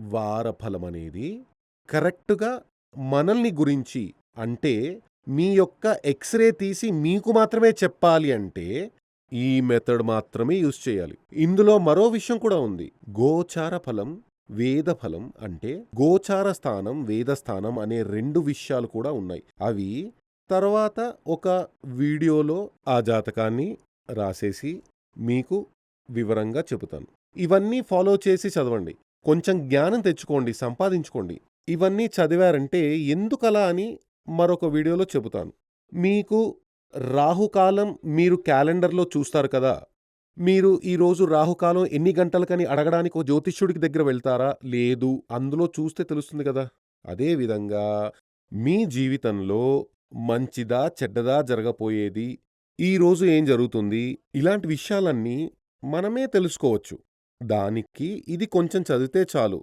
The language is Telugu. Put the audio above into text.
వారఫలమనేది కరెక్ట్‌గా మనల్ని గురించి అంటే మీ యొక్క ఎక్స్‌రే తీసి మీకు మాత్రమే చెప్పాలి అంటే ఈ మెథడ్ మాత్రమే యూజ్ చేయాలి. ఇందులో మరో విషయం కూడా ఉంది. గోచార ఫలం, వేద ఫలం అంటే గోచార స్థానం, వేద స్థానం అనే రెండు విషయాలు కూడా ఉన్నాయి. అవి తర్వాత ఒక వీడియోలో ఆ జాతకాన్ని రాసేసి మీకు వివరంగా చెబుతాను. ఇవన్నీ ఫాలో చేసి చదవండి. కొంచెం జ్ఞానం తెచ్చుకోండి, సంపాదించుకోండి. ఇవన్నీ చదివారంటే ఎందుకలా అని మరొక వీడియోలో చెబుతాను. మీకు రాహుకాలం మీరు క్యాలెండర్‌లో చూస్తారు కదా! మీరు ఈరోజు రాహుకాలం ఎన్ని గంటలకని అడగడానికి ఓ జ్యోతిష్యుడికి దగ్గర వెళ్తారా? లేదు. అందులో చూస్తే తెలుస్తుంది కదా! అదే విధంగా మీ జీవితంలో మంచిదా? చెడ్డదా? జరగపోయేది ఈరోజు ఏం జరుగుతుంది? ఇలాంటి విషయాలన్నీ మనమే తెలుసుకోవచ్చు. దానికి ఇది కొంచెం చదివితే చాలు.